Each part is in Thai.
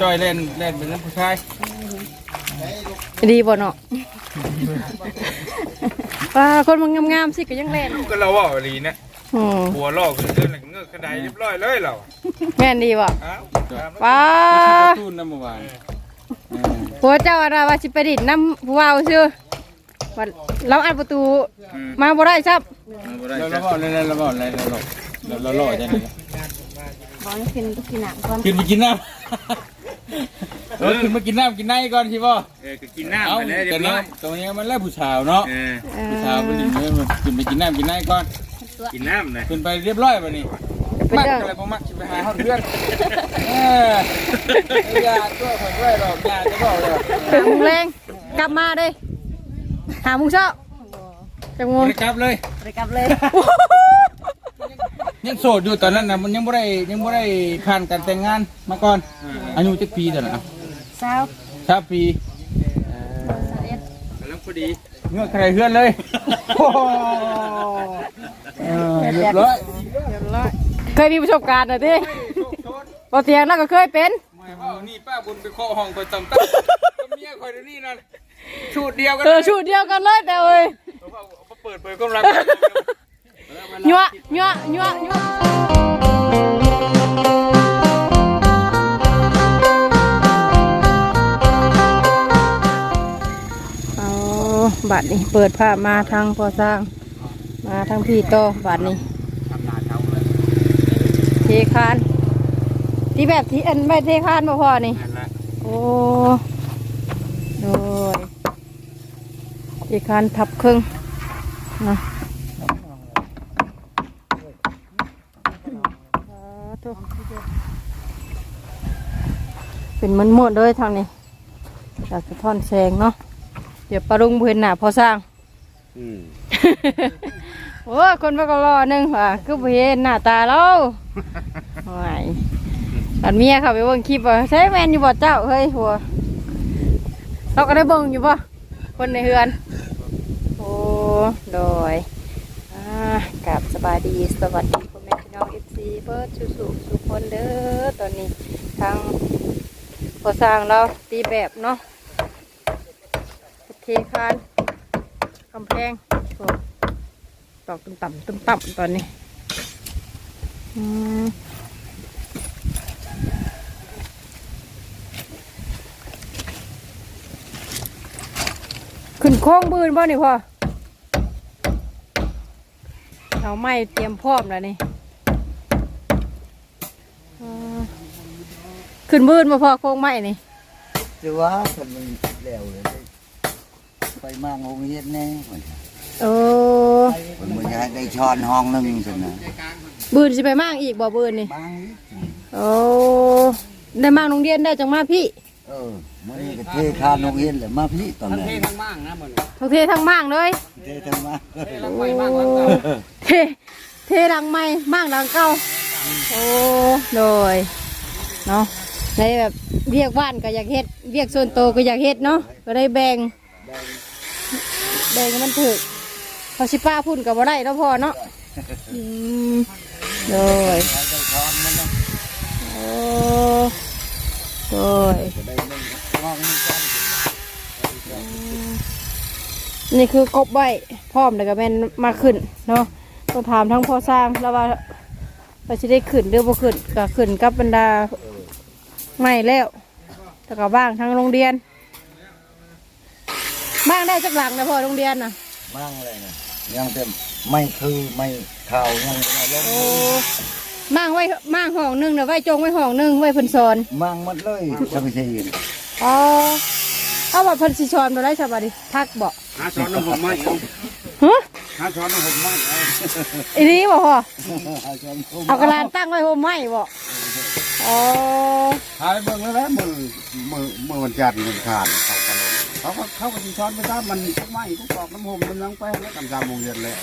จอยเล่นเล่นเป็นผู้ชายดีบ่เนาะว่าคนมันงามๆสิก็ยังเล่นลูกก็เราว่าดีนะอืมหัวลอกขึ้นเรื่องอะไรเงือกกระไดเรียบร้อยเลยเราแม่นดีบ่อ้าวว้าตู้น้ำเมื่อวานผัวเจ้าอะไรว่าสิไปดิดน้ำผู้เว้าซื่อว่าเราอัดประตูมาบ่ได้ซับเราเราบอกอะไรเราบอกอะไรเราหลอกเราเราหลอกจังเลยบ่ให้กินกินน้ำก่อนขึ้นไปกินน้ำ เออขึ้นมากินน้ำกินไนก่อนสิบ่เออก็กินน้ำเอาไปเลยเรียแต่บร้นี้อยตรงนี้มันแล้วผู้สาวเนาะเออผู้สาวไปดิขึ้นไปกินน้ำกินไนก่อนกินน้ำนะขึ้นไปเรียบร้อยป่ะนี่มักเด้อะไรบ่มักสิไปหาเฮาเพื่อนเอออย่าตัวคนด้วยดอกอย่าจะบอกเลยหาโมุงแรงกลับมาเด้หาโมุงเช้าจังงบ่งได้กลับเลย ไปกลับเลยยังโสดอยู่ตอนนั้นนะมันยังบ่ได้ยังบ่ได้ผ่านการแต่งงานมาก่อนอายุจักปีเท่านั้นอะสาวชาปีกำลังพอดีเงือกใครเพื่อนเลยโอ้โหเออเรียบร้อยเคยมีประสบการณ์เหรอที่พอเตียงแล้วก็เคยเป็นไม่เอานี่ป้าบุญไปเคาะห้องไปต่ำตั้งกับเมียคอยเดี๋ยวนี้นั่นชุดเดียวกันเออชุดเดียวกันเลยแต่เอ้ยเขาเปิดเผยกำลังยั่วยั่วยั่วยั่ว บัตรนี่เปิดภาพมาทางพอสร้าง มาทางพี่โตบัตรนี่เทคาน ที่แบบที่อันไม่เทคานบ่พอนี่นั่นแหละโอ้โดยอีกคันทับครึ่งนะเป็นมันหมดเลยทางนี้จากสะท้อนแสงเนาะ เดี๋ยวปลารุงเพื่อนหนาพอสร้าง อืมโอ้ยคนมาก็รอหนึงว่ะคือบ่เห็นหน้าตาเราโอ้ยอันเมียเขาไปเบิ่งคลิปว่าใช้แมนอยู่บ่เจ้าเฮ้ยหัวเราก็ได้เบิ่งอยู่บ่คนในเฮือน โอ้โดยอ่ากลับสบายดีสวัสดีพ่อแม่พี่น้อง FC เบิร์ดสุสุสุคนเด้อตอนนี้ทางพอสร้างเราตีแบบเนาะ เทคานกำแพงโอ้ตอกตุ้มต่ำตุ้มต่ำตอนนี้ขึ้นโค้งบืนบ่นี่พ่อเอาไม้เตรียมพร้อมแล้วนี่ขึ้นบืนมาพ่อโค้งไม้นี่จะว่าคนมันแล้วเลย ไปมางงเฮ็ดแน่โอ้คนมันจะให้ได้ช้อนห้องหนึงสินะบืนสิไปมั่งอีกบ่บืนนี่บางโอ้ได้มั่งโรงเรียนได้จังมาพี่ เออมันนี่ก็เทคานโรงเรียนแหละมาพี่ตอนนั้นทั้งเททั้งมั่งเลยเททั้งมาโอ้เทเทดังไม่มั่งดังเก้าโอ้โดยเนาะในแบบเรียกบ้านก็อยากเฮ็ดเรียกส่วนโตวก็อยากเฮ็ดเนาะก็ได้แบ่ง แบ่งให้มันถูกเขาชิป้าพุ่นกับว่าได้แล้วพอเนาะอืมโดยให้ได้ช้อนมันนะโอ้โดยจะได้หนึ่งห้องหนึงช้อนนี่คือกบไว้พร้อมแล้วก็แม่นมาขึ้นเนาะต้องถามทั้งพ่อสร้างแล้วว่าเราจะได้ขึ้นหรือบ่ขึ้นก็ขึ้นกับบรรดาไม่แล้วแต่ก็บ้างทั้งโรงเรียน บ้างได้จักหลังนะพ่อโรงเรียนน่ะมางเลยนะยังเต็มไม่คือไม่ข่าวยังไม่ลงโอ้มั่างไว้มั่างห้องหนึงเดี๋ยวไว้จงไว้ห้องหนึงไว้เพิ่นสอนมางหมดเลยจะไม่ใช่อ๋อเอาว่าเพิ่นสิสอนบ่ได้สบายดิทักบ่หาช้อนน้ำผมไหมเอาฮะหาช้อนน้ำผมไหมเอาอีนี้บ่พ่อเอาช้อนทุ่มเอากระลานตั้งไว้โฮมไม้บ่อ๋อ หายเบิ่งแล้วนะมือมือมือวันจันทร์มันขาดเขากระโดด เขาก็เขาก็สิช้อนไปตามมันทุกไม้ทุกปอกน้ำหอมน้ำนังไปแล้วกำจามวงเย็นเลย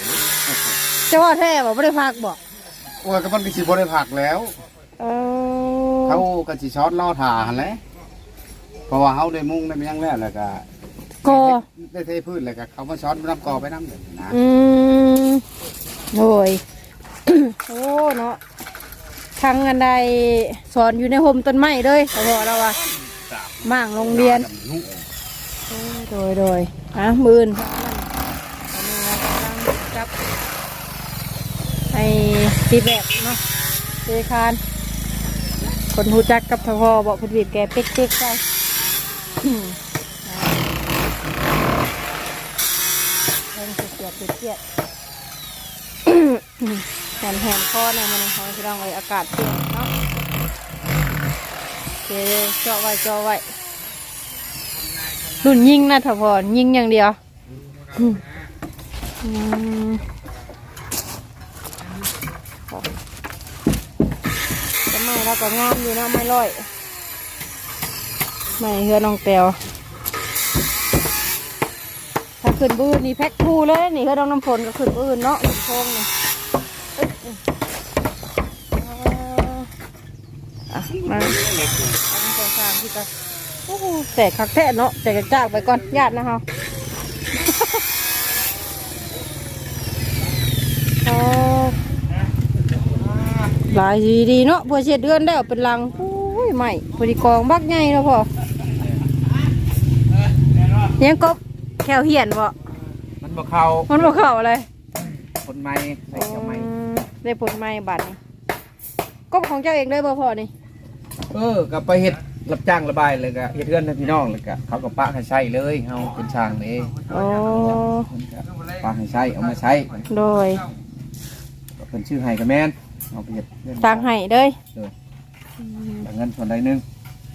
เจ้าว่าแท้บ่บ่ได้พักบ่โอ้ยก็มันก็สิบ่ได้ผักแล้วเอเขาอก็สิช้อนล่อถ่าหั่นแหละเพราะว่าเฮาได้มุงได้หยังแล้วแล้วก็กอได้เทพื้นแล้วก็เขามาช้อนน้ำกอไปน้ำเลยนะอืมโอ้ยโอ้เนาะทั้งอันใดสอนอยู่ในโฮมต้นไม้เลยแต่พอเราว่ามั่างโรงเรียน โดยโดยอะมืนอันนี้เรากำลังจับไอ้ตีแบบเนาะเจคาน คนหูจักกับทพอบอกเพนบีบแกเป๊กๆไปอืมเพิ่งเสียดเสียดแหนแหนคอในมันของพี่น้องเลยอากาศเปลี่ยนเนาะโอเคเจาะไว้เจาะไว้ รุ่นยิงนะถ้าพอยิงอย่างเดียวจะไม่แล้วก็งามอยู่นะไม่ร้อย ไม่เฮือน้องแตวถ้าขึ้นบื้นนี่แพ็คคู่เลยนี่เฮือน้องน้ำฝนก็ขึ้นบื้นเนาะขึ้นโค้งนี่อะมาสองสามที่ก็ แตกคักแท้เนาะแตกกระจากไปก่อนญาตินะเฮาอ๋อหลายดีดีเนาะพอเช็ดเดือนแล้วเป็นลังโอ้ยใหม่พอดีกองบักใหญ่แล้วพอยังกบแควเหียนบ่มันบ่เข้ามันบ่เข้าอะไรคนใหม่ใส่เจ้าใหม่อืมได้ผลใหม่บัดนี้กบของเจ้าเองเลยบ่พอนี่เออก็ไปเฮ็ด รับจ้างระบายเลยก็เฮ็ดเรือนให้พี่น้องเลยก็เขาก็ปะให้ใช้เลยเฮาเป็นช่างนี่โอ้เพิ่นก็ปะให้ใช้เอามาใช้โดยก็เพิ่นชื่อให้ก็แม่นเอาไปเฮ็ดเรือนทางให้เด้ยแต่เงินส่วนใดหนึง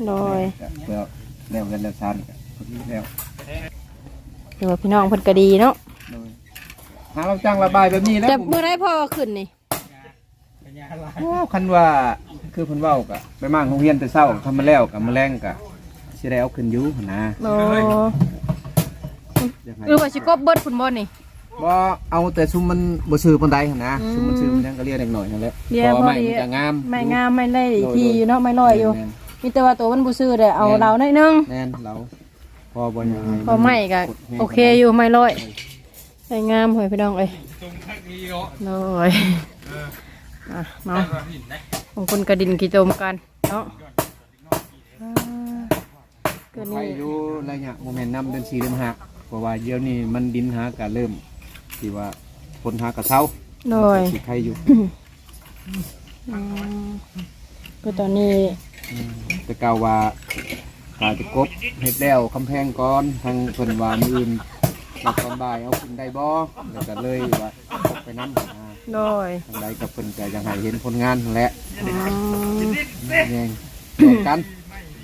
โดยก็เพื่อแล้วเงินแล้วชานก็พอดีแล้วเดี๋ยวาพี่น้องเพิ่นก็ดีเนาะโดยหารับจ้างระบายแบบนี้แล้วแต่เมื่อไรพ่อขึ้นนี่โอ้คันว่า คือเพิ่นเว้าก็ไปมั่งโรงเรียนแต่เช้าทำมาแล้วก็มื้อแลงก็สิได้เอาขึ้นอยู่หั่นนะโอ้อยากให้หรือว่าสิกบเบิดพุ่นบ่นี่ บ่เอาแต่ซุมมันบ่ซื้อปานใดหั่นนะอืม ซุมมันซื้อมันยังก็เรียกเด็กหน่อยนั่นแหละเรียกพอบ่ไม่ดีมันจะงามไม่งามไม่ได้ทีอยู่เนาะไม่ลอยอยู่ แม่น มีแต่ว่าตัวมันบ่ซื้อได้เอาเราหน่อยนึงแม่นเราพอบ่ยังพอไม่ก็โอเคอยู่ไม่ลอยได้งามเฮ้ยพี่น้องเอ้ยโอ้ยอะเนาะ บางคนกระดินกี่โจมกันเนาะอ่าก็ไปนี่อยู่ระยะโมเมนต์นำเดือน4เดือน5เพราะว่าเดี๋ยวนี้มันดินหาก็เริ่มที่ว่าคนหากระเซาโดยสิใครอยู่อืมคือตอนนี้อืมแต่กล่าวว่าตาจะกบเฮ็ดแล้วคำแพงก่อนทางเพิ่นว่ามื้ออื่นรับตอนบ่ายเอาขึ้นได้บ่แล้วก็เลยว่าพกไปนำนะ โดยทางใดกับเพิ่นก็ยังให้เห็นผลงานนั่นแหละอืมแย่งแย่งกัน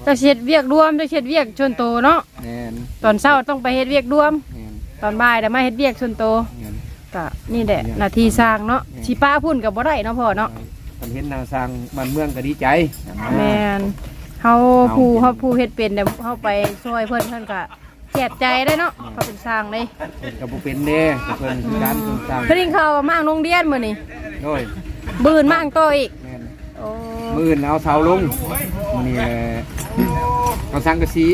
เจะเช็ดเวียกร่วมเจะเช็ดเวียกชนโตเนาะแม่นตอนเช้าต้องไปเฮ็ดเวียกร่วม แม่นตอนบ่ายแต่มาเฮ็ดเวียกชนโตแม่น ก็นี่แหละหน้าที่สร้างเนาะสิป้าพุ่นกับบ่ได้เนาะพ่อเนาะเพิ่นเห็นแนวสร้างบ้านเมืองก็ดีใจแม่นเฮาผู้เฮาผู้เฮ็ดเป็นแต่เฮาไปช่วยเพิ่นเพิ่นก็ เจ็บใจได้เนาะเขาเป็นสร้างเลยเพิ่นก็บ่เป็นเด้แต่เพิ่นคือการเพิ่นสร้างเพิ่นยิงเขามางโรงเรียนมื้อนี้โดยบืนมางโตออีกแม่นโอ้มื้ออื่นเอาเสาลงนี่แหละเอาสังกะสี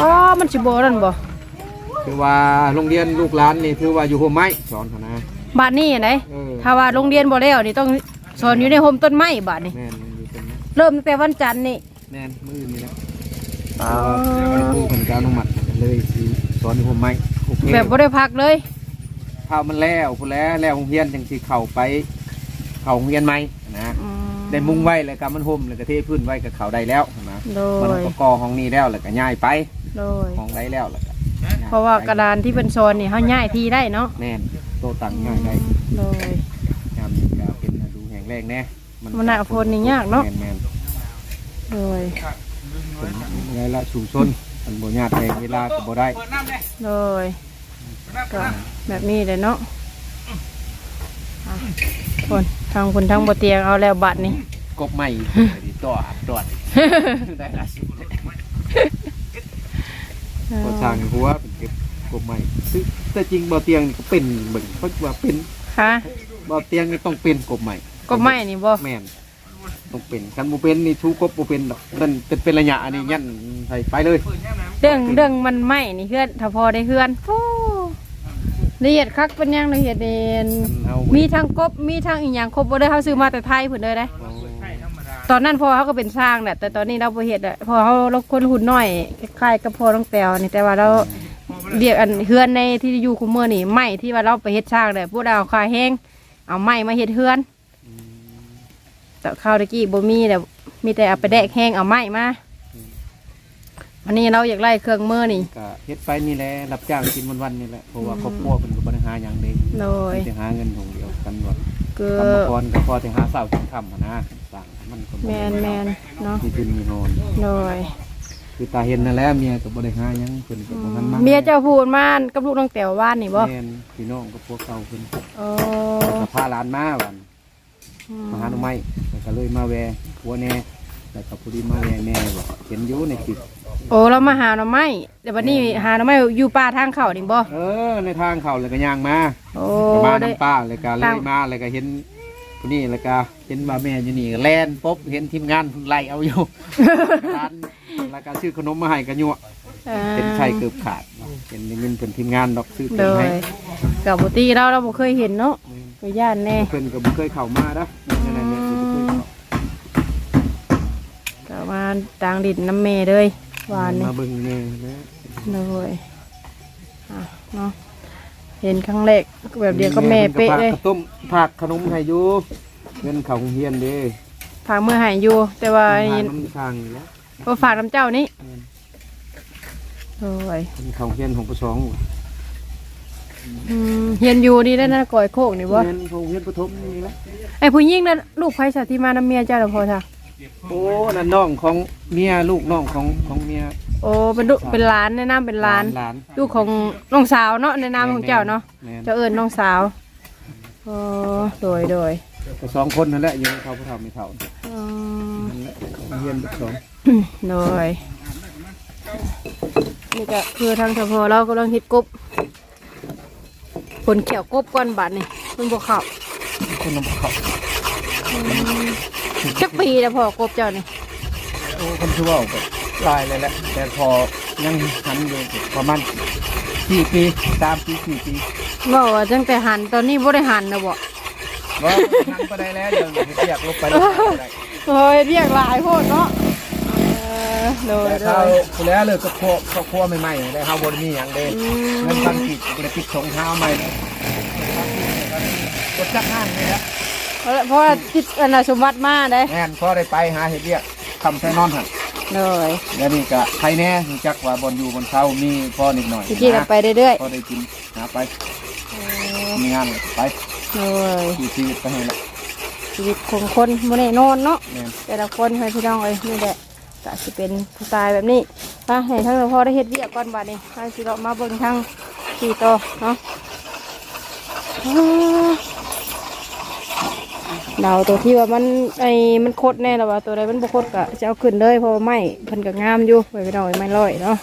อ๋อมันสิบ่นั่นบ่คือว่าโรงเรียนลูกหลานนี่ถือว่าอยู่โฮมไม้สอนเขานะบ้านนี้ไหนเออถ้าว่าโรงเรียนบ่แล้วนี่ต้องสอนอยู่ในโฮมต้นไม้บาดนี้แม่นมันอยู่ตรงนี้เริ่มตั้งแต่วันจันทร์นี่แม่นมื้ออื่นนี่แหละอ๋อครูเพิ่นก็อนุมัติ เลยสิสอนอยู่โฮมไม้โอเคแบบบ่ได้พักเลยข้าวมันแล้วพุ่นแล้วแล้วโรงเรียนจังสิเข้าไป เข้าโรงเรียนใหม่นะอืม ได้มุงไว้แล้วก็มันห่มแล้วก็เทพื้นไว้ก็เข้าได้แล้วนะโดมันย ก็ก่อห้องนี้แล้วแล้วก็ย้ายไปโดย ห้องได้แล้วแล้วก็ย้ยไปเพราะว่ากระดานที่เป็นโซนนี่เขาย้ายที่ได้เนาะแน่นโตตั้งง่ายได้โดย ยามนี้ก็เป็นดูแห่งแรกแน่มันหนักโพนนี่ยากเนาะ แม่นแม่นโดยเป็นเวลาชุมชน มันบ่ญาติแห่งเวลาก็บ่ได้โดยก็แบบนี้เลยเนาะอะคนทางคนทางบเตียงเอาแล้วบัตรนี่ กบใหม่ดีต่ออัดตรวจได้ละสิก็สร้างหัวเป็นเก็บกบใหม่ซึ่งแต่จริงบ่เตียงนี่ก็เป็นเบิ่งเพราะว่าเป็นค่ะบ่เตียงนี่ต้องเป็นกบใหม่ก็ไม่นี่บ่แม่น ต้องเป็นคันบ่เป็นนี่ชูกบบ่เป็นดอกนั่นเป็นเป็นระยะอันนี้ยันใส่ไปเลยเรื่องเรื่องมันไหมนี่เพื่อนถ้าพอได้เพื่อนโอ้ละเอียดคักเป็นหยังละเอียดเด่นคันเฮามีทั้งกบมีทั้งอีหยังครบบ่ได้เฮาซื้อมาแต่ไทยพุ่นเลยได้เอาตอนนั้นพ่อเขาก็เป็นสร้างแหละแต่ตอนนี้เราบ่เฮ็ดอะพอเขาเราคนหุ่นน้อยคล้ายๆกับพ่อน้องแตวนี่แต่ว่าเราเรียกอันเฮือนในที่อยู่คุมเมื่อนี่ไม้ที่ว่าเราไปเฮ็ดสร้างเลยพวกเราคาแห้งเอาไม้มาเฮ็ดเฮือน แต่ข้าวตะกี้บ่มีแต่มีแต่เอาไปแดกแห้งเอาไม้มาอันนี้เราอยากไล่เครื่องมือนี่ก็เฮ็ดไปนี่แหละรับจ้างกินวันๆนี่แหละเพราะว่าครอบครัวเพิ่นก็บ่ได้หาหยังเด้โดยมีแต่หาเงินของเดียวกันว่าเกืกรรมอกรก็พอแต่หาเช้ากินค่ำหั้นนะต่างมันก็บ่แมนแมนเนาะมีทุนมีโนนโดยคือตาเห็นนั่นแหละเมียก็บ่ได้หาหยังเพิ่นก็บ่ทันมาเมียเจ้าพูดมากับลูกน้องแต๋วว่านนี่บ่แม่นพี่น้องก็พวกเขาเพิ่นโอ้ก็พาหลานมาวัน มาหาหน่อไม้แล้วก็เลยมาแวะผัวแน่แล้วก็พอดีมาแวะแม่บ่เห็นอยู่ในคลิปโอ้เรามาหาหน่อไม้แต่วันนี้หาหน่อไม้อยู่ป่าทางเขานี่บ่ เออในทางเขาเลยก็ย่างมาโอ้ก็มาได้น้ำป้าเลยก็เลตามยมาเลยก็เห็นผู้นี้แล้วก็เห็นว่าแม่อยู่นี่ก็แล่นปุ๊บเห็นทีมงานไล่เอาอยู่ ร้านแล้วก็ซื้อขนมมาให้กันยั่วอ่าเป็นไข่เกือบขาดเป็นเงินเป็นทีมงานดอกซื้อโดเต็มยให้กับปกติเราเราบ่เคยเห็นเนาะ ก็ย่านแน่เพิ่นก็บ่เคยเข้ามานะนั่นน่ะเนี่ยบ่เคยเข้าก็มาต่างดินน้ำเมเลยหวานนี่มาเบิ่งแม่นะเลยอะเนาะเห็นครั้งแรกแบบเดียวก็แม่เป๊ะเลยพิ่นก็พากข้าวต้มผักขนมให้อยู่เงินเขาโรงเรียนเด้ฝากมือใหายอยู่ แต่ว่าทานี่งน้ำทางนี่แหล้วบ่ฝากน้ำเจ้านี่โดยเป็นเขาโรงเรียนของประสอง อืมเฮียนอยู่นี่ได้นะก่อยโคกนี่บ่เงินของโรงเรียนประถมนี่แหละไอ้ผู้หญิงนั่นลูกไผสัตที่มาน้ำเมียเจ้าละพอจ้ะโอ้นั่นน้องของเมียลูกน้องของของเมียโอ้เป็นลูกเป็นหลานแนะนำเป็นหลาน หลานลูกของน้องสาวเนาะในนามของเจ้าเนาะแม่นเจ้าเอิญน้องสาวโอ้โดยโดยก็สองคนนั่นแหละอยู่เขาผู้เฒ่าไม่เฒ่าอืมนั่นแหละเรียนประสองโดยนี่ก็คือทางเฉพาะเรากำลังฮิตกบ ผลเขียวกบก้อนบาทนี่มันบวเข้าคนน้ำเขาจักปีแล้วพอกบเจ้านี่โอ้คนชื่อว่าก็ลายเลยแหละแต่พอยังหันอยู่ประมาณสี่ปีสามปีสี่ปีบอกว่าตั้งแต่หันตอนนี้บ่ได้หันนะบ่ว่าหันไปได้แล้วเดี๋ยวเรียกลบไปได้โอ้ยเรียกหลายโพดเนาะเออโดยแต่โดเขาย แล้วเลยก็ครัวก็ครัวใหม่ๆได้เขาบนมีอย่างเด้อืม เงินพันกิจเลยปิดสงเท้าใหม่กดจักห้างเลยนะเพราะเพราะว่าคิดอันน่ะสมบัติมาได้แม่นพอได้ไปหาเห็ดเรียกคำใส่นอนหันโดยแล้วนี่ก็ใครแน่รู้จักว่าบนอยู่บนเช้ามีพอนิดหน่อยตะกี้ก็ไปเรื่อยพอได้กินหาไปมีงานเลยไปๆโดยอยู่ชีวิตไปให้ละชีวิตของคนบ่ได้นอนเนาะแม่นแต่ละคนให้พี่น้องเอ้ยนี่แหละ ก็สิเป็นสไตล์แบบนี้ไปให้ทั้งพ่อได้เฮ็ดเวียกก่อนบัดนี้ให้สิเรามาเบิ่งทางสี่ต่อเนาะอ้าเดาตัวที่ว่ามันไอ้มันโคดแน่แล้วว่าตัวใดมันบ่คดก็จะเอาขึ้นเลยเพราะว่าไม้เพิ่นก็งามอยู่ไว้พี่น้อยไม้ลอยเนาะ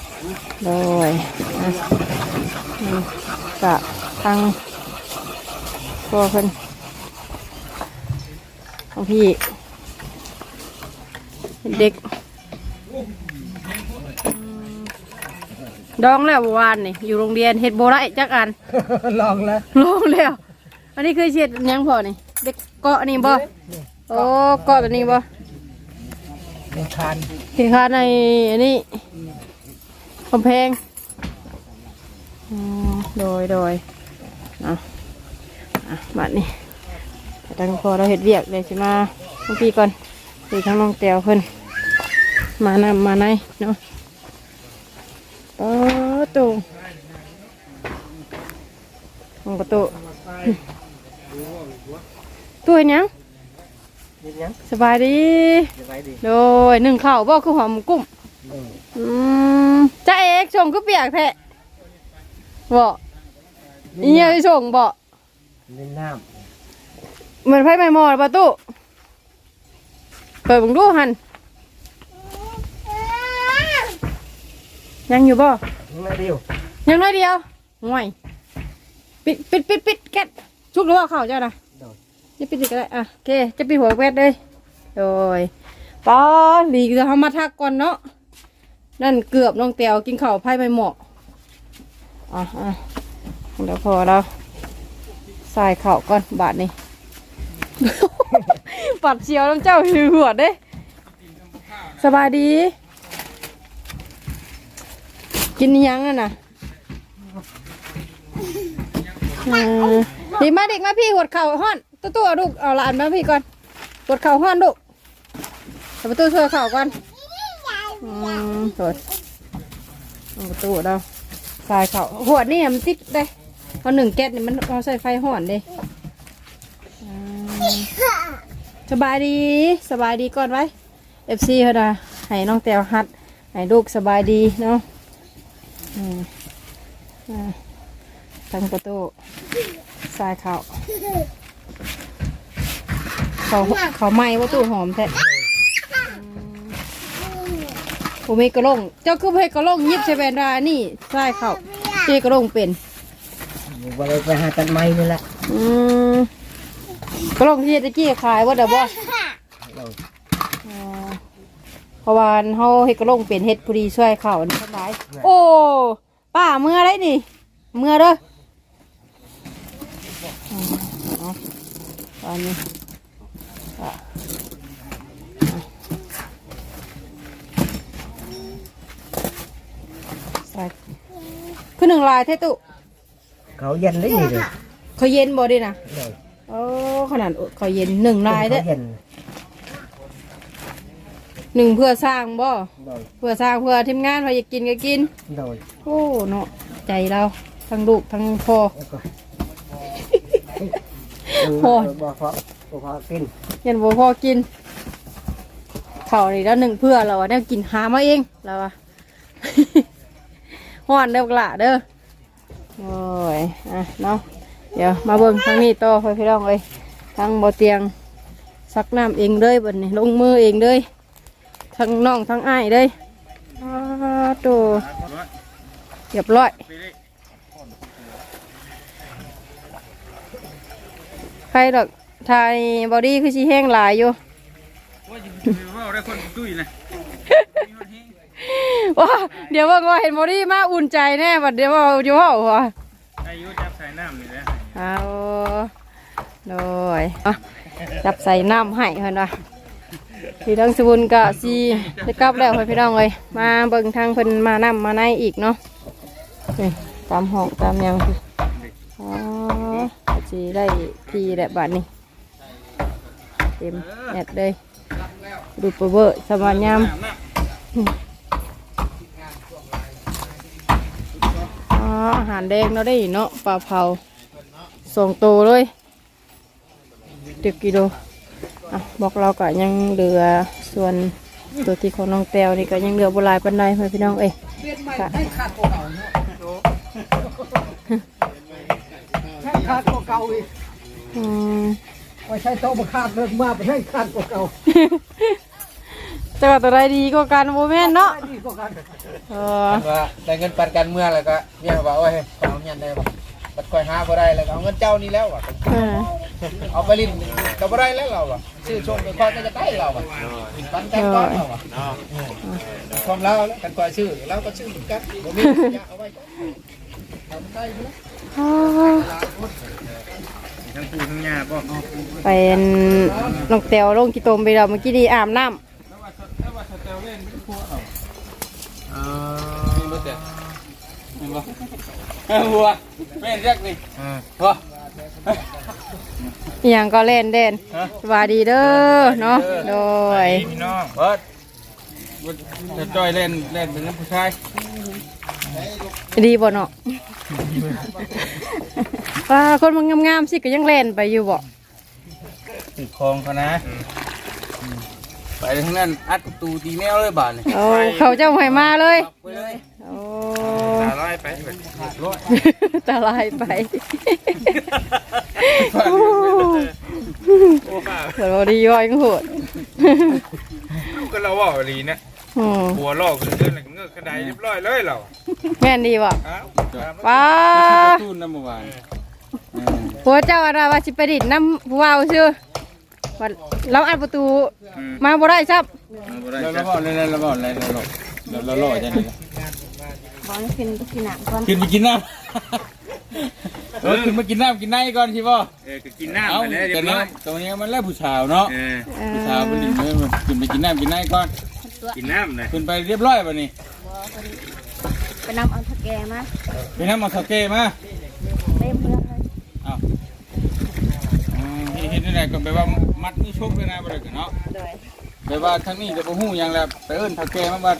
โดยอะก็ทางตัวเพิ่นของพี่เด็ก ดองแล้วเมื่อวานนี่อยู่โรงเรียนเฮ็ดโบราณจักอัน ลองแล้วลองแล้ว อันนี้คือเช็ดหยังพอนี่เด็กเกาะนี่บ่โอ้เกาะแบบนี้บ่เป็นคานที่ค้าในอันนี้กำแพงอืมโดยโดยอะอะบัดนี้แต่ตั้งพอเราเห็ดเวียกเลยสิมาเมื่อกี้ก่อนดูทั้งน้องแตวเพิ่นมานำมาในเนาะ โอ้ตูมองประตูตัวเนหยังยินยังสบายดีโดยหนึ่งข้าวบ่คือหอมกุ้มอืมจ้าเอกส่งคือเปียกแท้บ่อีเหี้ยไปส่งบ่เล่นน้เหมือนไพ่ไม่มอดประตูเปิดบังดูหัน ยังอยู่บ่ำไม่เดียวยังน้อยเดียวห่วยปิดปิดปิดปิดแก๊สชุกหรือว่าข้าวเจ้านะจะปิดอีกก็ได้อะโอเคจะปิดหัวแก๊สเลยโดยปอหลีกจะทำมาทักก่อนเนาะนั่นเกือบน้องเตียวกินข้าวไพ่ไม่เหมาะอะอะเดี๋ยวพอแล้วใส่ข้าวก่อนบาทนี้ปัดเชียวน้ำเจ้าหือหัวเด้สบายดี กินยังอะนะเออดีมาเด็กมาพี่หดเข่าห้อนตู้ตู้เอาลูกเอาหลานมาพี่ก่อนหดเข่าห้อนลูกเอาประตูช่วยเข่าก่อนอืมสดเอาประตูเราสายเข่าหัวนี่มันติดเลยเพราหนึ่งแก๊สนี่มันเอาใส่ไฟห่อนเลยสบายดีสบายดีก่อนไว้เอฟซีเขาดาให้น้องแตวฮัดให้ลูกสบายดีเนาะ อืมอ่าตั้งประตูสายเข่าเขาเขาไหม้ประตูหอมแท้ผมมีกระลงเจ้าคือเพกระลงยิบใช่แบนดานี่สายเข่าเจ้กระลงเป็นบ่ได้ไปหาตัดไม้นี่แหละอืมกระลงที่ตะกี้ขายว่าเดี๋ยวบ่อ๋อ เพราะว่าเฮาเฮ็ดกระลงเป็นเฮ็ดพอดีช่วยเขานี่สบายโอ้ป้าเมื่อไรนี่ เมื่อเด้ออืมเอาตอนนี้อะใส่คือหนึ่งลายเท่ตุเขาเย็นได้นี่เลยเขาเย็นบ่ดินะเลยโอ้ขนาดเขาเย็นหนึ่งลายเด้อเขาเย็น หนึ่งเพื่อสร้างบ่เลยเพื่อสร้างเพื่อทีมงานพออยากกินก็กินเลยโอ้เนาะใจเราทั้งลูกทั้งพ่อ แล้วก็โอ้ย บ่พอบ่พอกินยันบ่พอกินเขาวนี่แล้วหนึ่งเพื่อเราอะเนี่ยกินหามาเองเราอะฮ้อนเด้อละเด้อโอ้ยอะเนาะเดี๋ยวมาเบิ่งทางนี้ต่อไปพี่น้องเอ้ยทางบ่เตียงซักน้ำเองเลยบัดนี้ลงมือเองเลย ทั้งน้องทั้งอ้ายเลยอ้าวโตเรียบร้อยใครดอกทายบอดี้คือชีแห้งหลายอยู่ว่าจะว่าได้คนตุ้ยนะว้าเดี๋ยวว่าก็เห็นบอดี้มาอุ่นใจแน่บัดเดี๋ยวว่าอยู่ห้องหัวอายุจับใส่น้ำนี่แหละเอาโดยอะจับใส่น้ำให้เพิ่นว่า พี่น้องสบุนกะซีได้กลับแล้วพี่น้องเลยมาเบิ่งทางเพิ่นมาน้ำมาในอีกเนาะนี่ตามห้องตามยังคืออ๋อจีได้ทีแหละบัดนี้เต็มแอดเลยดูดเปเบอร์สมานยามอาหารแดงเราได้เนาะปลาเผาส่งโตเลยตึกกิโล อะบอกเราก็ยังเหลือส่วนตัวที่ของน้องแต้วนี่ก็ยังเหลือโบหลายปันไดเพื่อนพี่น้องเอ้ยค่ะขาดกว่าเก่าอีกอืมไว้ใช้โต๊ะบ่ขาดเลิกมาบ่ได้ขาดกว่าเก่าแต่ว่าตัวใดดีก็การโมเมนเนาะดีกว่ากันเออว่าได้เงินปันกันเมื่อแล้วก็เมียบอกว่าเฮ้ยขอเอาเงินได้ บ่ปัดคอยหาบ่ได้แล้วก็เอาเงินเจ้านี่แล้วอะเออเอาไปลิ้นก็บ่ได้แล้วเราอะชื่อชมไปคอยก็จะได้เราอะปันกันก่อนเราอะของเราแล้วกันคอยชื่อเราก็ชื่อเหมือนกันบ่มีอย่าเอาไว้ก่อนเอาไปได้อยู่แล้วอ๋อทั้งปูทั้งยาป่ะเป็นน้องแต้วลงกีตมไปเราเมื่อกี้ดีอาบน้เออนี่รถเด็ด เห็นป่ะเออหัวแม่นเรียกนี่หัวำอหย่างก็เล่นเด่นสวัสดีเด้อเนาะโดยพี่น้องเบิร์ดจะจอยเล่นเล่นเป็นผู้ชายดีบ่เนาะว่าคนมันงามๆสิก็ยังเล่นไปอยู่บ่ติดคลองเขานะ ไปทางนั้นอัดประตูตีแมวเลยบาทนี่โอ้เขาเจ้าให้มาเลยไปเลยโอ้ตาลายไปร้อยตาลายไปโอ้บ้าเกิดว่าดีย้อยก็โหดก็เราว่าดีนะอืมหัวลอกขึ้นเดินอะไรเงือกกระไดเรียบร้อยเลยเราแม่นดีบ่อ้าวป้าตู้น้ำเมื่อวานหัวเจ้าอะไรว่าสิไปดิดน้ำผู้ว่าวชื่อ ว่าเราอัดประตู มาบ่ได้ซับเราเราบอกเลยเราบอกเลยเราหลอกเราเราหลอกจะไหนบอกให้กินกินหนังก่อนกินไปกินน้ำเออกินมากินน้ำกินไนก่อนใช่ป่ะเออกินน้ำไปเลยเรียบร้อยตรงนี้มันแล้วผู้สาวเนาะเอผู้อสาวเป็นหนึ่งเลยกินไปกินน้ำกินไนก่อนตกินน้ำเลยขึ้นไปเรียบร้อยป่ะนี่ไปนำเอาทะแกมาไปน้ำมาสเกมาเต็มเมืองเลยอ้าวอืม เห็นได้ไงก็แปลว่ามัดนี่ชุบเลยนะบ่ได้กันเนาะโดยแปลว่าทางนี้จะบ่ฮู้หยังแล้วไปเอิ้นเฒ่าแก่มาบัด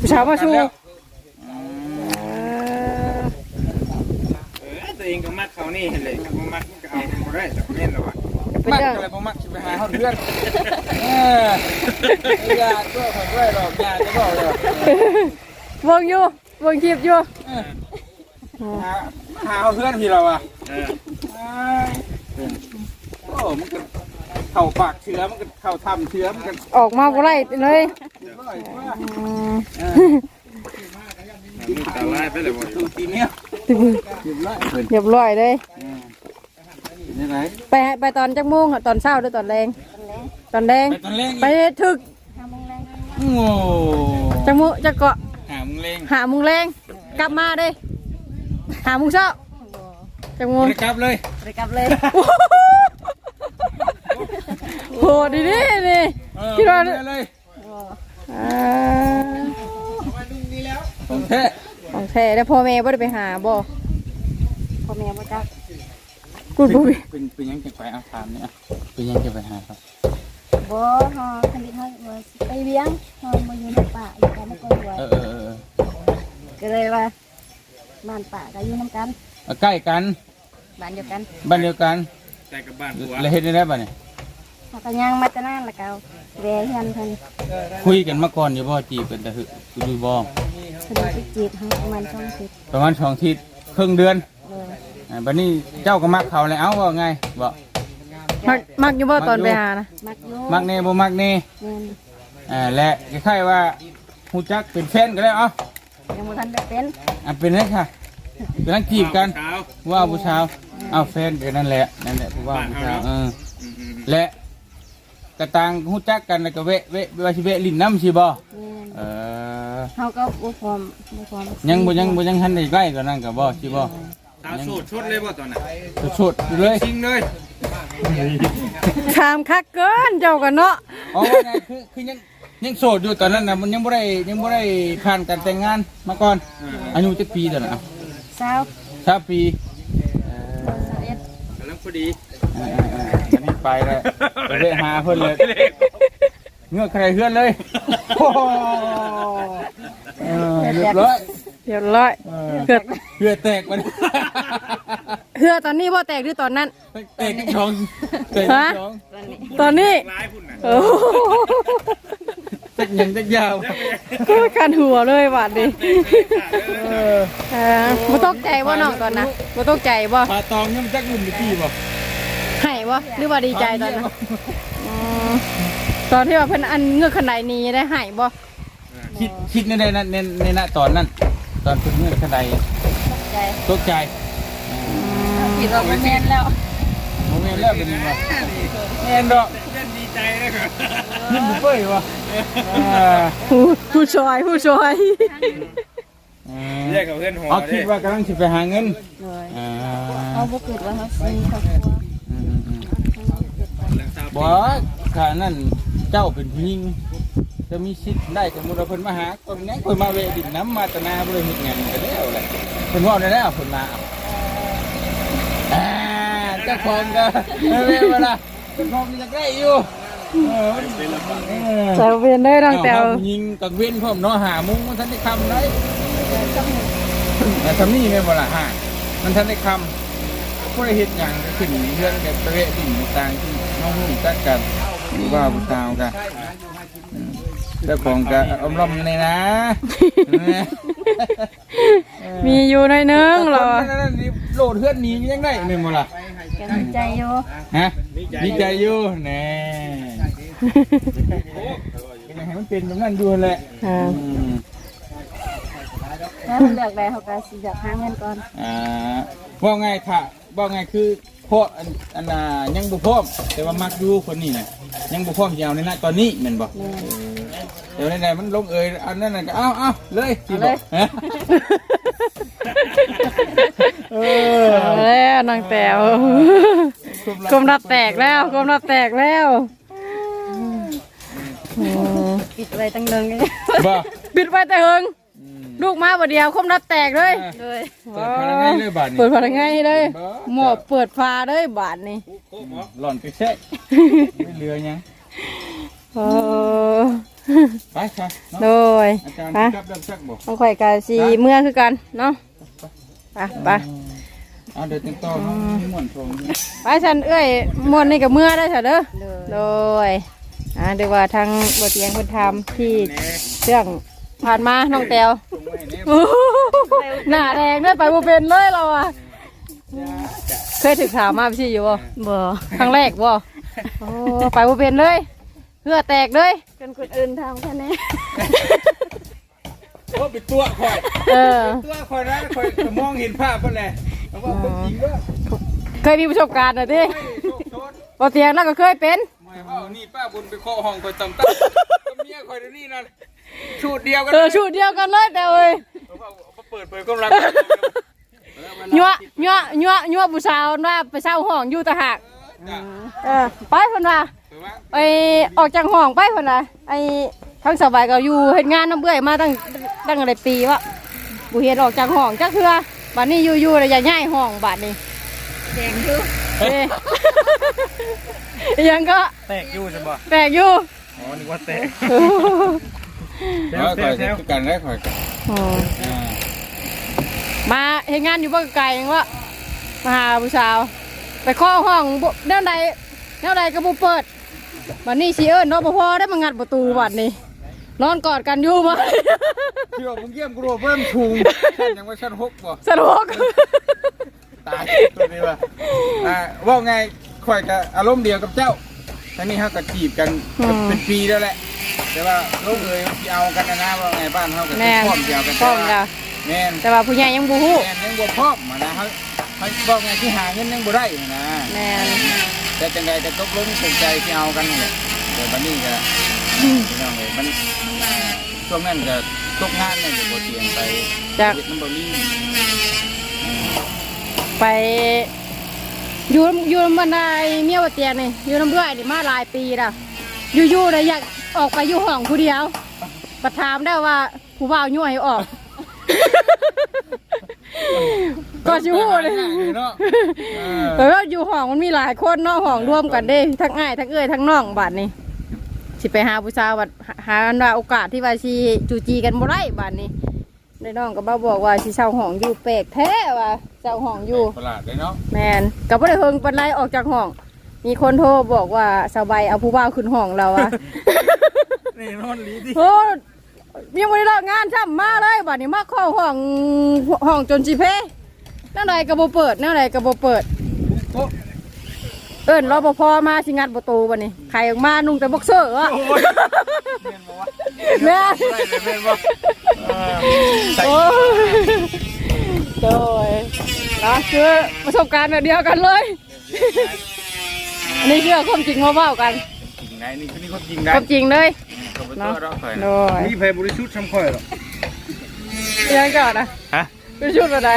ผู้สาวมาชูแล้วเออตัวเองก็มักเขานี่เห็นเลยบ่มักก็เอาบ่ได้แต่เล่นแล้วว่ะเป็นมักเรื่องอะไรบ่มักสิไปหาเฮาเพื่อนเอออย่าตัวข่อยด้วยดอกอย่าจะบอกเลยวงอยู่วงคลิปอยู่หาหาเฮาเพื่อนพี่เราอะ เออ โอ้มันก็เข้าปากเชื้อมันก็เข้าทำเชื้อมันก็ออกมาบ่ไรเลยเรียบร้อยว่าอืมมีตาลายไปเลยบ่ตูตีเนี้ยเรียบร้อยเพิ่นเรียบร้อยเลยนี่ไหนไปไปตอนจักโมงอะตอนเช้าหรือตอนแรงตอนแรงไปตอนเล่งไปถึกโอ้จักโมงจักเกาะหามึงเล่งหาโมุงแรงกลับมาเด้หาโมุงเช้า จักโมบ่งได้กลับเลยไปกลับเลยโหดีดินี่เออคิดว่าบ่ได้เลยอ่าของแท้ของแท้แล้วพ่อแม่บ่ได้ไปหาบ่พ่อแม่บ่จักกูบ่มีเป็นเป็นยังจะไปเอาถามเนี่ยเป็นยังจะไปหาครับบ่ฮอคันดิเฮาว่าสิไปเวียงเฮามาอยู่ในป่าอยู่กันก็รวยเออเออเออก็เลยว่าบ้านป่าก็อยู่นํกันเอา ใกล้กันบ้านเดียวกันบ้านเดียวกันแต่กับบ้านผัวแล้วเฮ็ดได้ได้ป่ะเนี่ยเฮาก็ย่างมาแตะนานแล้วก็แวะเฮือนเพิ่นคุยกันมาก่อนอยู่บ่จีบกันแต่หึกูดูบ่เพิ่นสิจีบเฮาประมาณ2อาทิตย์ประมาณสองอาทิศครึ่งเดือนเลยอ่าบัดนี้เจ้าก็มักเขาเลยเอ้าว่าไงบ่มักมักอยู่บ่ตอนไปหานะมักอยู่มักแน่บ่มักแน่แม่นอ่าและคล้ายๆว่าฮู้จักเป็นแฟนกันแล้วเอ้ายังบ่ทันได้เป็นอะเป็นไงค่ะ กำลังจีบกันเช้าว่าผู้สาวเอาแฟนกันนั่นแหละนั่นแหละผู้ว่าผู้สาวเอออืมและกระตังฮู้จักกันแล้วก็เวะเวะว่าสิเวะลิ้นน้ำสิบ่แม่นเออเฮาก็บ่พร้อมบ่พร้อมยังบ่ยังบ่ยังทันได้ใกล้กว่านั้นก็บ่สิบ่เช้าสูดชุดเลยบ่ตอนนั้นสดๆอยู่เลยจริงเลยถามคักเกินเจ้ากันเนาะอ๋อว่าไงคือคือยังยังโสดอยู่ตอนนั้นน่ะมันยังบ่ได้ยังบ่ได้ผ่านการแต่งงานมาก่อนอายุจักปีตอนนั้น อะสาวสามปีเออ21กำลังพอดีเออเอออันนี้ไปแล้วไปเวะหาเพิ่นเลยเงือกใครเฮือนเลยโอ้โหเออเรียบร้อยเรียบร้อยเออเหือเหือแตกมันเหือตอนนี้บ่แตกหรือตอนนั้น แตกทั้งสองแตกทั้งสองตอนนี้ ร้ายพุ่นน่ะโอ้โห จักหยังจักยาวก็การหัวเลยบาดนี้เออเออบ่ตกใจบ่น้องตอนนั้นบ่ตกใจบ่ปลาตองยังจักลุ่มไปที่บ่ให้บ่หรือว่าดีใจตอนนั้นอ๋อตอนที่ว่าเพิ่นอันเงือกขนาดนี้ได้ให้บ่คิดคิดในในในในในณตอนนั้น ตอนคุณเมื่อขนาดใจตกใจคิดว่าบ่แม่นแล้วโมเมนต์แล้วเป็นยังไงแม่นดอกเล่นดี ใจเลยครับยิ้มบุเป้ยวะอ่าผู้ผู้ช่วยผู้ช่วยเรียกกับเพื่อนหัวเอาคิดว่ากำลังสิไปหาเงินเลยอ่าเฮาบ่คิดว่าเฮาสิมีครอบครัวอืมอืมอืมบอกถ้านั่นเจ้าเป็นผู้หญิงจะมีสิทธิ์ได้สมมุติว่าเพิ่นมาหาคนนี้เพิ่นมาเวะดินน้ำมาตนาบ่ได้เฮ็ดงานก็แล้วแหละเพิ่นว่าได้แล้วเพิ่นมาอ่าเจ้าของก็เออเวลาเจ้าของจะได้อยู่ เออเออแต่เวียนได้น้องแตวยิงกังเว้นพร้อมเนาะหามุ้งมันทันได้คำเลยแต่ทำนี่ไม่นบ่ละฮะมันทันได้คำผู้ใดเห็นอย่างก็ขึ้นเรื่องกับประเวทสิ่งต่างๆที่น้องนุ่งจัดกันหรือว่าผู้สาวกันอืมเจ้าของก็อมรอมในนะ มีอยู่หน่อยนึงเหรอคนนั้นนี่โหลดเพื่อนหนียังได้ไม่นบ่ล่ะก็ดีใจอยู่ฮะดีใจอยู่แน่ ยังไงมันเป็นแบบนั้นอยู่แหละอ่าอืมถ้ามันเลือกได้เขาก็สิอยากหาเงินก่อนอ่าว่าไงค่ะว่าไงคือเพราะอันอันน่ะยังบุพร้อมแต่ว่ามักอยู่คนนี้น่ะยังบุพร้อมยาวในณตอนนี้แม่นบ่แม่นเดี๋ยวไหนๆมันลงเอยอันนั้นน่ะก็เอาเอาเลยสิบ่ฮะเออเอาแล้วน้องแตวกลมรับแตกแล้วกลมรับแตกแล้วอืม ปิดไว้ตั้งเดิงไงบ่ปิดไว้แต่เฮิงอืมลูกมาบ่เดียวคมรับแตกเลยเลยเปิดพลังงานเลยบาดนี้เปิดพลังไงเลยบ่หมอบเปิดฟ้าเลยบาทนี่หล่อนไปแช่ไม่เหลือหยังโอ้ไปค่ะเนาะโดยอาจารย์ไปจับดับจักบ่ต้องข่อยกาสีเมื่อคือกันเนาะไปไปเอาเดี๋ยวติดต่อมามีหมวนทองนี่ไปฉันเอ้ยมวนนี่กับเมื่อได้ฉันเด้อโดย อ่าเดี๋ยวว่าทางบทเรียนคนทำที่เรื่องผ่านมาน้องแตวตรงไว้เนี่ยหน้าแดงด้วยไปบ่เป็นเลยเราอะเคยถึกถามมาพี่อยู่บ่บ่ครั้งแรกบ่โอ้ไปบ่เป็นเลยเพื่อแตกเลยจนคนอื่นทำแค่นี้โอ้ปิดตัวข่อยเออตัวข่อยนะข่อยจะมองเห็นภาพเพิ่นแหละแล้วว่าเป็นจริงเด้อเคยมีประสบการณ์หน่อยดิโชคโชนบ่เตียงแล้วก็เคยเป็นไม่ เอานี่ป้าบุญไปเคาะห้องข่อยต่ำๆกับเมียข่อยเดี๋ยวนี้นั่นชุดเดียวกันเออชุดเดียวกันเลยแต่เอ้ยเขาเปิดเผยกำลังยั่วยั่วยั่วยั่วผู้สาวว่าไปเช่าห้องอยู่ตะหากเออไปเพิ่นว่าไปออกจากห้องไปเพิ่นว่าไอ้ทั้งสบายก็อยู่เฮ็ดงานน้ำเบื่อยมาตั้งตั้งหลายปีวะบ่เห็นออกจากห้องจักเทื่อบัดนี้อยู่ๆแล้วอย่าย้ายห้องบัดนี้แดงอยู่เอ้ ยังก็แตกอยู่ใช่ป่ะแปลกอยู่อ๋อนึกว่าแตกเดี๋ยวข่อยจะกันได้ข่อยกันอ๋อมาเฮ็ดงานอยู่บ่ไกลยังวะมาหาผู้สาว ไปเคาะห้องบ่แนวใดแนวใดก็บ่เปิดบัดนี้สิเอิ้นรปภได้มางัดประตูบัดนี้ นอนกอดกันอยู่บ่ที่ว่ามึงเยี่ยมกูรู้เพิ่มทุงฉันยังว่าชั้นหกบ่สนุกตายตัวนี้ว่ะอ่าว่าไง ข่อยกับอารมณ์เดียวกับเจ้าทั้งนี้เฮาก็จีบกันเป็นปีแล้วแหละ แต่ว่าลูกเอ้ยสิเอากันนะนะว่าไงบ้านเฮาก็แม่นพร้อมเดียวกันพร้อมแล้วแม่นแต่ว่าผู้ใหญ่ยังบ่ฮู้แม่นยังบ่พร้อมอะนะเฮาเฮาบอกไงที่หาเงินยังบ่ได้นะ แม่นแต่จังใดก็ตกลงสนใจที่เอากันนี่แหละเดี๋ยวบัดนี้ก็พี่น้องเอ้ยมันช่วงนั้นก็ตกงานเนี่ยอยู่บ่เตียงไปจากเฮ็ดน้ำบ่มีไป อยู่อยู่บันไดเมียบ่เตียงนี่อยู่น้ำเบื่อยนี่มาหลายปีแล้วอยู่ๆเลยอยากออกไปอยู่ห้องผู้เดียวประถามได้ว่าผู้บ่าวยั่วให้ออก ก็สิฮู้เลยเนาะเออแต่ว่าอยู่ห้องมันมีหลายคนเนาะห้องร่วมกันเด้ ทั้งอ้ายทั้งเอ้ยทั้งน้องบัดนี้สิไปหาผู้สาวบัดหาหาอันว่าโอกาสที่ว่าสิจูจีกันบ่ได้บัดนี้ ได้น้องก็มาบอกว่าสิเช่าห้องอยู่แปลกแท้ว่าเช่าห้องอยู่ ประหลาดเลยเนาะแมนก็บ่ได้เฮิงปานไรออกจากห้อง มีคนโทรบอกว่าสบายเอาผู้บ่าวขึ้นห้องเราอะ นี่นอนลีดิโอ้ยังไม่ได้เลิกงานช่ำมาเลยบัดนี้มาเข้าห้องห้องจนสิเพแนั่นใดก็บ่เปิดแนั่นใดก็บ่เปิด เอิ้นรปภมาสิงัดประตูบัดนี้ใครออกมานุ่งแต่บ็อกเซอร์อะแม่ได้เลยเป็นป่ะโอ้ยโดยนะคือประสบการณ์แบบเดียวกันเลย อันนี้เชื่อความจริงมาเบ้ากันจริงไหนนี่คือนี่เขาจริงคได้วามจริงเลยเขาไปตัวเราเคยโดยมีไฟบริสุทธิ์ทำค่อยหรอยังก่อนนะ ฮะไปชุดอะไร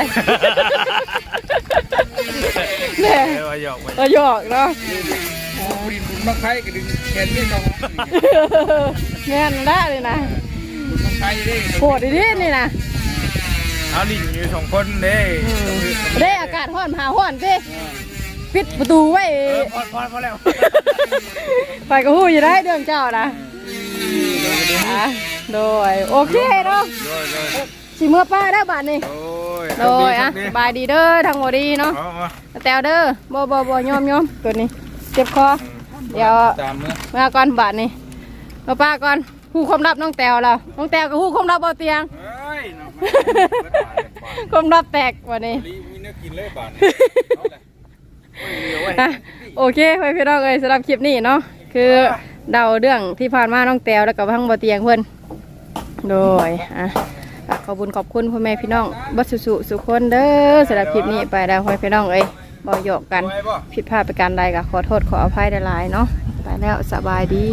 แน่เออหยอกไปเราหยอกเนาะปรินบุญมักไข่ก็ดึงแขนนี่น้องแม่นได้เลยนะบุญมักไข่ดิโหดดีๆนี่นะเอาลิงอยู่สองคนเด้ได้อากาศห้อนหาห้อนสิปิดประตูไว้ เออพอพอพอแล้วไปกับหู้อยู่ได้เดือนเจ้านะอะโดยโอเคเนาะ โดยโดย สิเมื่อป้าได้บาทนี่โอ้ยโดยอะบายดีเด้อทางบดีเนาะเอามาแตวเด้อบ่บ่บ่ยอมยอมตัวนี้เจ็บคอเดี๋ยวตามเนื้อมาก่อนบาทนี่มาป้าก่อนฮู้ความลับน้องแตวแล้วน้องแตวก็ฮู้ความลับเอาเตียงเฮ้ยน้องความลับแตกวันนี้ลีมีเนื้อกินเลยบาทอะโอเคไปพี่น้องเอ้ยสำหรับคลิปนี้เนาะคือเดาเรื่องที่ผ่านมาน้องแตวแล้วก็พังบ่เตียงเพิ่นโดยอะ่ะขอบคุญขอบคุณพ่อแม่พี่น้องบัสุสุสุคนเด้อสำหรับคลิปนี้ไปแล้วพ่อแม่พี่น้องเอ้ยบอหยอกกันผิดพลาดไปการใดก็ขอโทษขออภัยหลายเนาะไปแล้วสบายดี